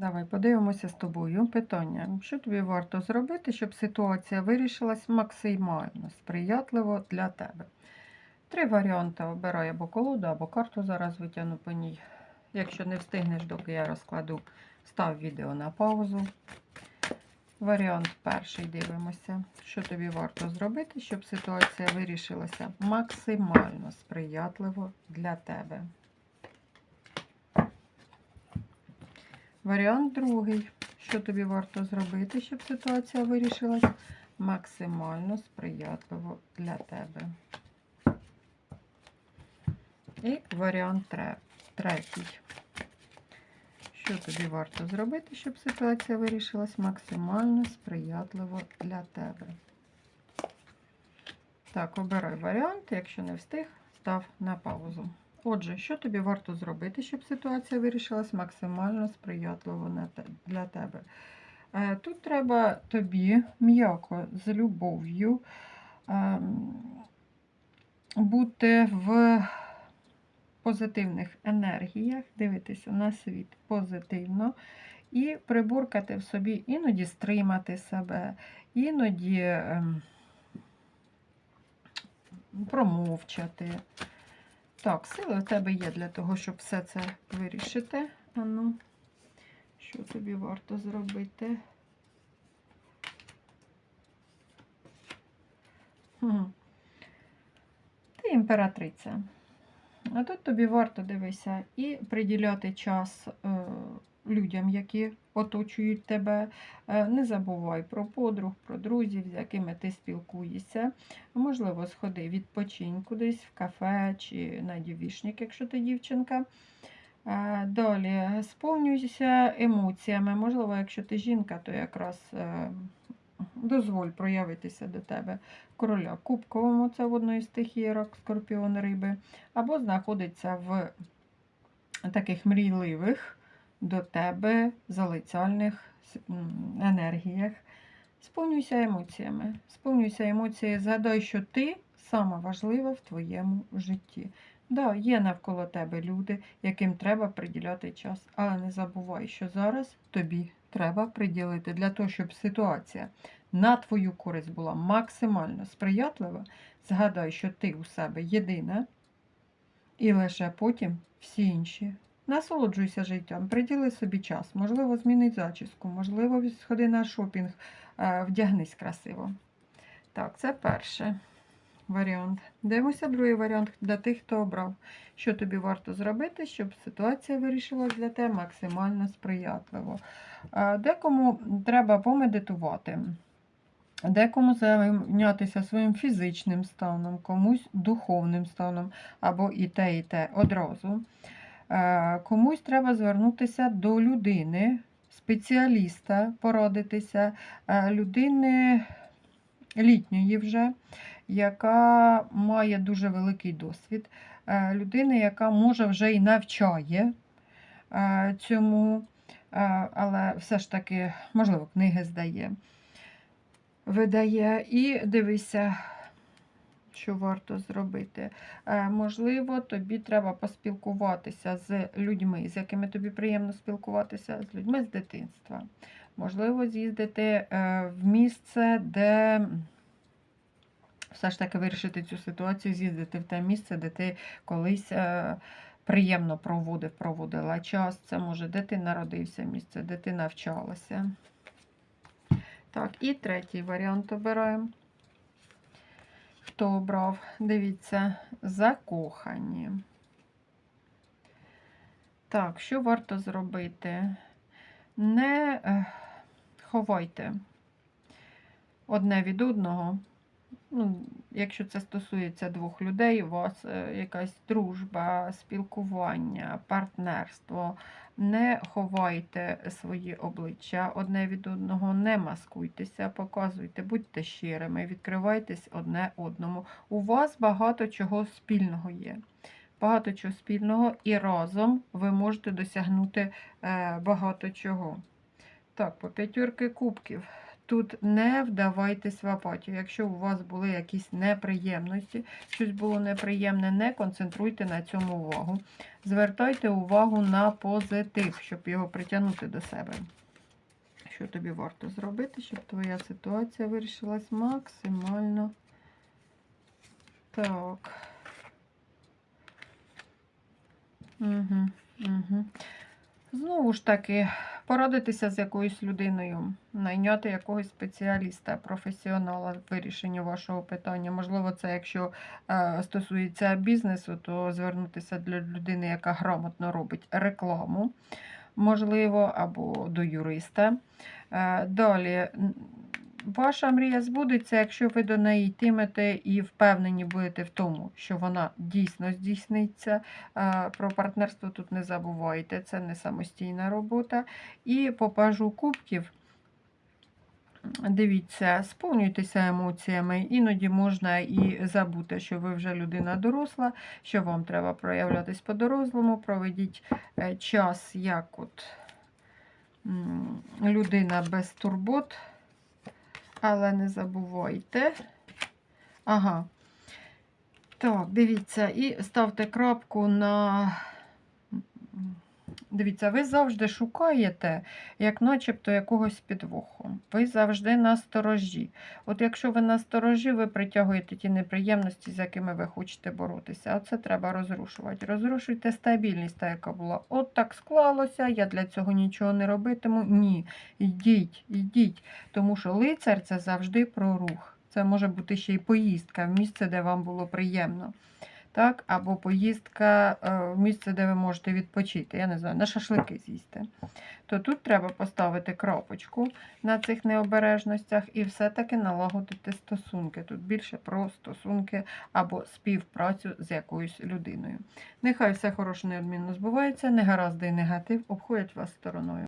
Давай подивимося з тобою питання. Що тобі варто зробити, щоб ситуація вирішилась максимально сприятливо для тебе? Три варіанти обирай або колоду, або карту зараз витягну по ній. Якщо не встигнеш, доки я розкладу, став відео на паузу. Варіант перший дивимося. Що тобі варто зробити, щоб ситуація вирішилася максимально сприятливо для тебе. Варіант другий. Що тобі варто зробити, щоб ситуація вирішилась максимально сприятливо для тебе. І варіант третій. Що тобі варто зробити, щоб ситуація вирішилась максимально сприятливо для тебе? Так, обирай варіант. Якщо не встиг, став на паузу. Отже, що тобі варто зробити, щоб ситуація вирішилась максимально сприятливо для тебе? Е, Тут треба тобі м'яко з любов'ю ем, бути в позитивних енергіях, дивитися на світ позитивно і прибуркати в собі, іноді стримати себе, іноді ем, промовчати. Так, сили у тебе є для того, щоб все це вирішити. А ну, що тобі варто зробити? Угу. Ти імператриця. А тут тобі варто дивися і приділяти час е, людям, які оточують тебе. Е, не забувай про подруг, про друзів, з якими ти спілкуєшся. Можливо, сходи відпочинь кудись в кафе чи на дівішник, якщо ти дівчинка. Е, Далі сповнюйся емоціями. Можливо, якщо ти жінка, то якраз е, дозволь проявитися до тебе короля кубковому, це в одної з стихірок, скорпіон риби, або знаходиться в таких мрійливих до тебе залицяльних енергіях. Сповнюйся емоціями. Сповнюйся емоціями, згадай, що ти сама важлива в твоєму житті. Да, є навколо тебе люди, яким треба приділяти час, але не забувай, що зараз тобі треба приділити для того, щоб ситуація на твою користь була максимально сприятлива. Згадай, що ти у себе єдина, і лише потім всі інші. Насолоджуйся життям, приділи собі час, можливо, зміни зачіску, можливо, сходи на шопінг, е, вдягнись красиво. Так, це перший варіант. Дивимося другий варіант для тих, хто обрав, що тобі варто зробити, щоб ситуація вирішилась для тебе максимально сприятливо. Е, Декому треба помедитувати. Декому зайнятися своїм фізичним станом, комусь духовним станом, або і те, і те одразу. Е, Комусь треба звернутися до людини, спеціаліста, порадитися, е, людини літньої вже, яка має дуже великий досвід, е, людини, яка може вже і навчає цьому, але все ж таки, можливо, книги здає видає. І дивися, що варто зробити. Е, Можливо, тобі треба поспілкуватися з людьми, з якими тобі приємно спілкуватися, з людьми з дитинства. Можливо, з'їздити е, в місце, де все ж таки вирішити цю ситуацію, з'їздити в те місце, де ти колись. е, Приємно проводив, проводила час. Це може, де ти народився місце, де ти навчалася. Так, і третій варіант обираємо. Хто обрав? Дивіться, закохані. Так, що варто зробити? Не е, ховайте одне від одного. Ну, якщо це стосується двох людей, у вас е, якась дружба, спілкування, партнерство. Не ховайте свої обличчя одне від одного, не маскуйтеся, показуйте, будьте щирими, відкривайтесь одне одному. У вас багато чого спільного є. Багато чого спільного, і разом ви можете досягнути е, багато чого. Так, по п'ятірки кубків. Тут не вдавайтесь в апатію. Якщо у вас були якісь неприємності, щось було неприємне, не концентруйте на цьому увагу. Звертайте увагу на позитив, щоб його притягнути до себе. Що тобі варто зробити, щоб твоя ситуація вирішилась максимально так. Угу, угу. Знову ж таки, порадитися з якоюсь людиною, найняти якогось спеціаліста, професіонала в вирішенні вашого питання. Можливо, це якщо е, стосується бізнесу, то звернутися для людини, яка грамотно робить рекламу, можливо, або до юриста. Е, далі. Ваша мрія збудеться, якщо ви до неї йтимете і впевнені будете в тому, що вона дійсно здійсниться. Про партнерство тут не забувайте, це не самостійна робота. І по пажу кубків. Дивіться, сповнюйтеся емоціями. Іноді можна і забути, що ви вже людина доросла, що вам треба проявлятись по-дорослому. Проведіть е, час як от людина без турбот. Але не забувайте. Ага. Так, дивіться, і ставте крапку на. Дивіться, ви завжди шукаєте, як начебто якогось підвоху. Ви завжди на сторожі. От якщо ви на сторожі, ви притягуєте ті неприємності, з якими ви хочете боротися. А це треба розрушувати. Розрушуйте стабільність, та яка була. От так склалося, я для цього нічого не робитиму. Ні. Йдіть, йдіть. Тому що лицар це завжди про рух. Це може бути ще й поїздка в місце, де вам було приємно. Так, або поїздка е, в місце, де ви можете відпочити, я не знаю, на шашлики з'їсти. То тут треба поставити крапочку на цих необережностях і все-таки налагодити стосунки. Тут більше про стосунки або співпрацю з якоюсь людиною. Нехай все хороше неодмінно збувається, негаразди і негатив обходять вас стороною.